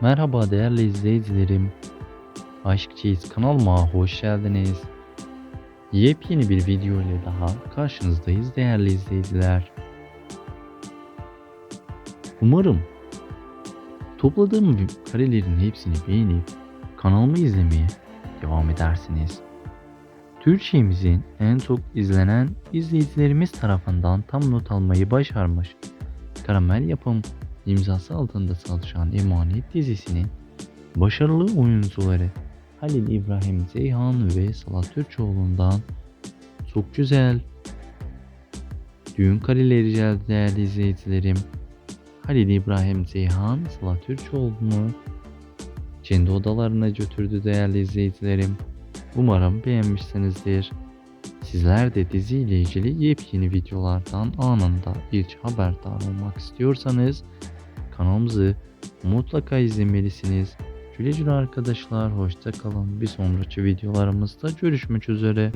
Merhaba değerli izleyicilerim. Aşkçıyız kanalıma hoş geldiniz. Yepyeni bir video ile daha karşınızdayız değerli izleyiciler. Umarım topladığım karelerin hepsini beğenip kanalımı izlemeye devam edersiniz. Türkçemizin en çok izlenen izleyicilerimiz tarafından tam not almayı başarmış Karamel Yapım imzası altında çalışan Emanet dizisinin başarılı oyuncuları Halil İbrahim Zeyhan ve Salat Türkçoğlu'ndan çok güzel düğün kareleri geldi değerli izleyicilerim. Halil İbrahim Zeyhan Salat Türkçoğlu'nu kendi odalarına götürdü değerli izleyicilerim. Umarım beğenmişsinizdir. Sizler de dizi ilgili yepyeni videolardan anında ilk haberdar olmak istiyorsanız kanalımızı mutlaka izlemelisiniz. Güle güle arkadaşlar hoşça kalın. Bir sonraki videolarımızda görüşmek üzere.